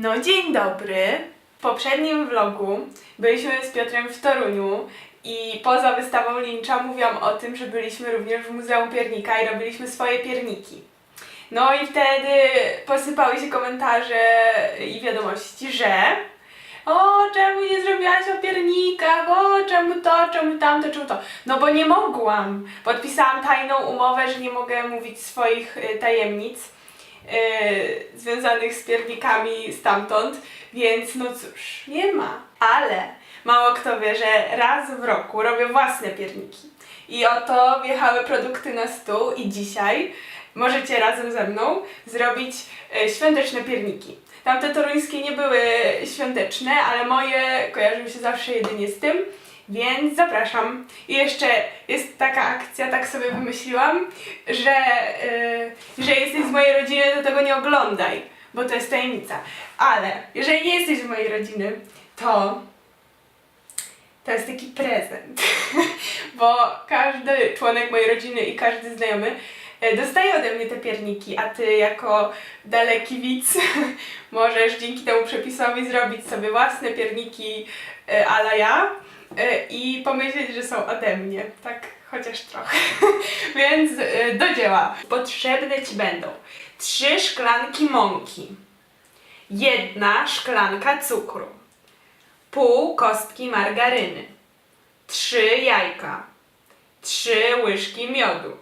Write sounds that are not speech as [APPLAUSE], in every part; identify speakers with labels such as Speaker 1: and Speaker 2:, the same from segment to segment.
Speaker 1: No dzień dobry. W poprzednim vlogu byliśmy z Piotrem w Toruniu i poza wystawą Lincza mówiłam o tym, że byliśmy również w Muzeum Piernika i robiliśmy swoje pierniki. No i wtedy posypały się komentarze i wiadomości, że o, czemu nie zrobiłaś o piernikach, o, czemu to, czemu tamto, czemu to. No bo nie mogłam. Podpisałam tajną umowę, że nie mogę mówić swoich y, tajemnic y, związanych z piernikami stamtąd, więc no cóż, nie ma. Ale mało kto wie, że raz w roku robię własne pierniki. I oto wjechały produkty na stół i dzisiaj możecie razem ze mną zrobić e, świąteczne pierniki. Tamte toruńskie nie były świąteczne, ale moje kojarzyły się zawsze jedynie z tym, więc zapraszam. I jeszcze jest taka akcja, tak sobie wymyśliłam, że e, jeżeli jesteś z mojej rodziny, to tego nie oglądaj, bo to jest tajemnica. Ale jeżeli nie jesteś z mojej rodziny, to to jest taki prezent, [LAUGHS] bo każdy członek mojej rodziny i każdy znajomy e, dostaje ode mnie te pierniki, a ty jako daleki widz [LAUGHS] możesz dzięki temu przepisowi zrobić sobie własne pierniki e, a la ja i pomyśleć, że są ode mnie, tak chociaż trochę. [LAUGHS] Więc e, do dzieła. Potrzebne ci będą trzy szklanki mąki, jedna szklanka cukru, pół kostki margaryny, trzy jajka, trzy łyżki miodu,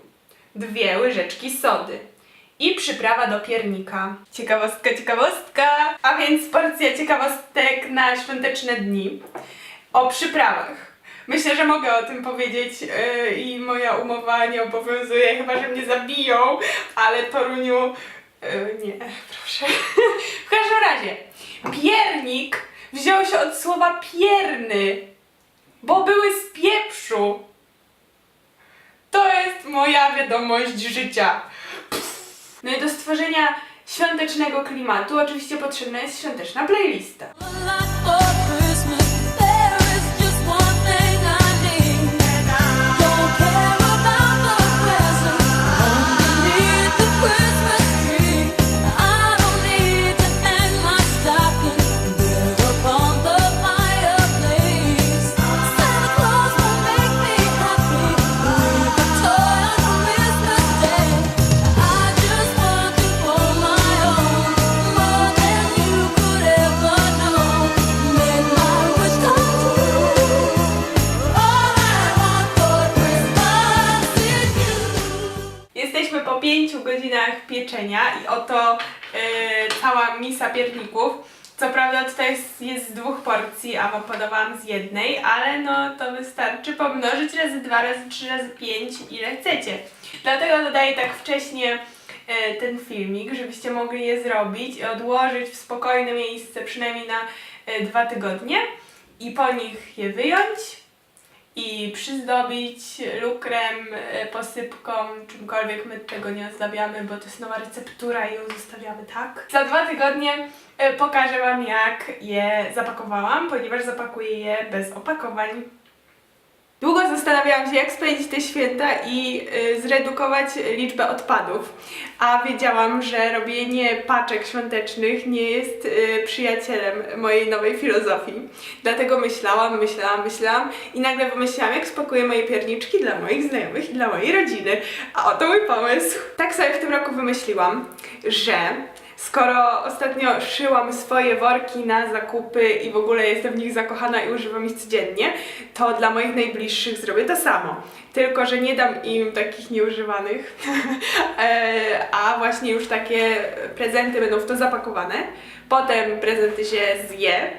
Speaker 1: dwie łyżeczki sody i przyprawa do piernika. Ciekawostka, ciekawostka! A więc porcja ciekawostek na świąteczne dni. O przyprawach. Myślę, że mogę o tym powiedzieć yy, i moja umowa nie obowiązuje, chyba że mnie zabiją, ale Toruniu yy, nie, [LAUGHS] proszę. w każdym razie, piernik wziął się od słowa pierny, bo były z pieprzu. To jest moja wiadomość życia. No i do stworzenia świątecznego klimatu oczywiście potrzebna jest świąteczna playlista. Jesteśmy po 5 godzinach pieczenia i oto e, cała misa pierników. Co prawda tutaj jest, jest z dwóch porcji, a wam podawałam z jednej, ale no to wystarczy pomnożyć razy dwa, razy trzy, razy pięć, ile chcecie. Dlatego dodaję tak wcześnie e, ten filmik, żebyście mogli je zrobić i odłożyć w spokojne miejsce przynajmniej na e, dwa tygodnie i po nich je wyjąć i przyzdobić lukrem, e, posypką, czymkolwiek my tego nie ozdabiamy, bo to jest nowa receptura i ją zostawiamy tak. Za dwa tygodnie e, pokażę Wam jak je zapakowałam, ponieważ zapakuję je bez opakowań. Długo zastanawiałam się, jak spędzić te święta i y, zredukować liczbę odpadów. A wiedziałam, że robienie paczek świątecznych nie jest y, przyjacielem mojej nowej filozofii. Dlatego myślałam, myślałam, myślałam i nagle wymyślałam, jak spakuję moje pierniczki dla moich znajomych i dla mojej rodziny. A oto mój pomysł. Tak sobie w tym roku wymyśliłam, że Skoro ostatnio szyłam swoje worki na zakupy i w ogóle jestem w nich zakochana i używam ich codziennie, to dla moich najbliższych zrobię to samo. Tylko, że nie dam im takich nieużywanych, [LAUGHS] e, a właśnie już takie prezenty będą w to zapakowane. Potem prezenty się zje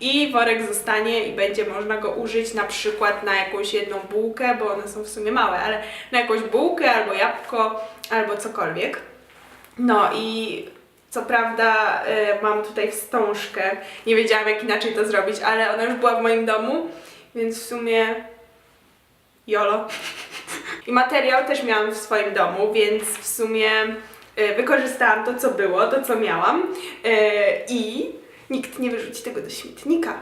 Speaker 1: i worek zostanie i będzie można go użyć na przykład na jakąś jedną bułkę, bo one są w sumie małe, ale na jakąś bułkę albo jabłko albo cokolwiek. No i co prawda y, mam tutaj wstążkę, nie wiedziałam jak inaczej to zrobić, ale ona już była w moim domu, więc w sumie jolo. I materiał też miałam w swoim domu, więc w sumie y, wykorzystałam to co było, to co miałam y, i nikt nie wyrzuci tego do śmietnika.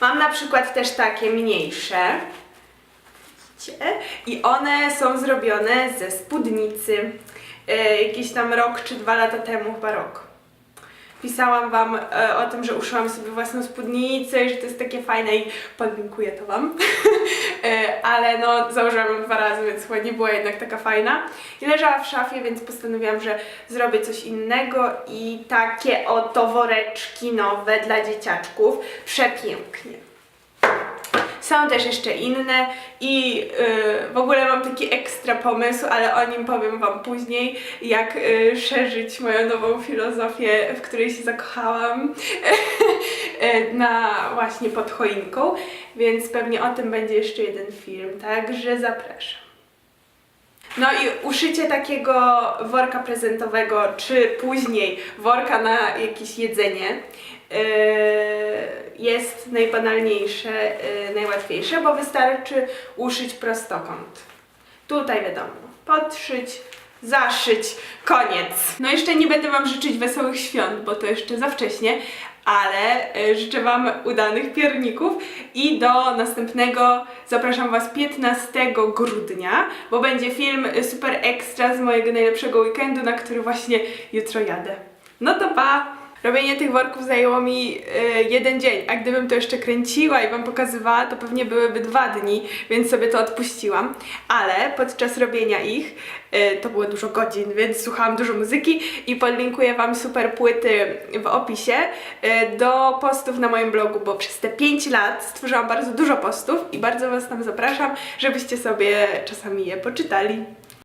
Speaker 1: Mam na przykład też takie mniejsze? I one są zrobione ze spódnicy. E, jakiś tam rok czy dwa lata temu, chyba rok. pisałam Wam e, o tym, że uszyłam sobie własną spódnicę i że to jest takie fajne i podlinkuję to Wam. [LAUGHS] E, ale no założyłam ją dwa razy, więc chyba nie była jednak taka fajna. I leżała w szafie, więc postanowiłam, że zrobię coś innego i takie oto woreczki nowe dla dzieciaczków. Przepięknie. Są też jeszcze inne i yy, w ogóle mam taki ekstra pomysł, ale o nim powiem Wam później, jak yy, szerzyć moją nową filozofię, w której się zakochałam yy, [LAUGHS] na właśnie pod choinką, więc pewnie o tym będzie jeszcze jeden film, także zapraszam. No i uszycie takiego worka prezentowego, czy później worka na jakieś jedzenie jest najbanalniejsze, yy, najłatwiejsze, bo wystarczy uszyć prostokąt. Tutaj wiadomo, podszyć, zaszyć, koniec. No jeszcze nie będę Wam życzyć wesołych świąt, bo to jeszcze za wcześnie, ale y, życzę Wam udanych pierników i do następnego zapraszam Was 15 grudnia, bo będzie film y, super ekstra z mojego najlepszego weekendu, na który właśnie jutro jadę. No to pa! Robienie tych worków zajęło mi y, jeden dzień, a gdybym to jeszcze kręciła i Wam pokazywała, to pewnie byłyby dwa dni, więc sobie to odpuściłam. Ale podczas robienia ich y, to było dużo godzin, więc słuchałam dużo muzyki i podlinkuję Wam super płyty w opisie y, do postów na moim blogu, bo przez te 5 lat stworzyłam bardzo dużo postów i bardzo Was tam zapraszam, żebyście sobie czasami je poczytali.